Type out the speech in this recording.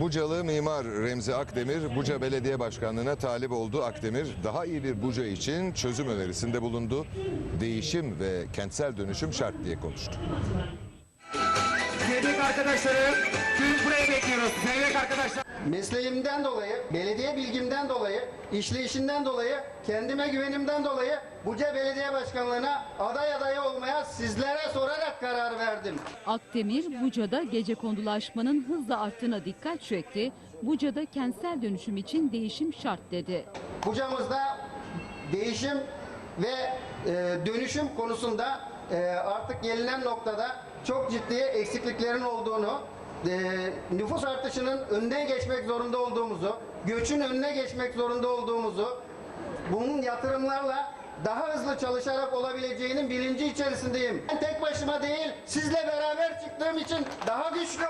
Bucalı mimar Remzi Akdemir, Buca Belediye Başkanlığı'na talip oldu. Akdemir, daha iyi bir Buca için çözüm önerisinde bulundu. Değişim ve kentsel dönüşüm şart diye konuştu. Zeybek arkadaşları dün buraya bekliyoruz. Zeybek arkadaşlar. Mesleğimden dolayı, belediye bilgimden dolayı, işleyişinden dolayı, kendime güvenimden dolayı Buca Belediye Başkanlığı'na aday adayı olmaya sizlere sorarak karar verdim. Akdemir, Buca'da gece kondulaşmanın hızla arttığına dikkat çekti. Buca'da kentsel dönüşüm için değişim şart dedi. Buca'mızda değişim ve e, dönüşüm konusunda e, artık gelinen noktada çok ciddi eksikliklerin olduğunu, e, nüfus artışının önüne geçmek zorunda olduğumuzu, göçün önüne geçmek zorunda olduğumuzu, bunun yatırımlarla daha hızlı çalışarak olabileceğinin bilinci içerisindeyim. Ben tek başıma değil, sizle beraber çıktığım için daha güçlü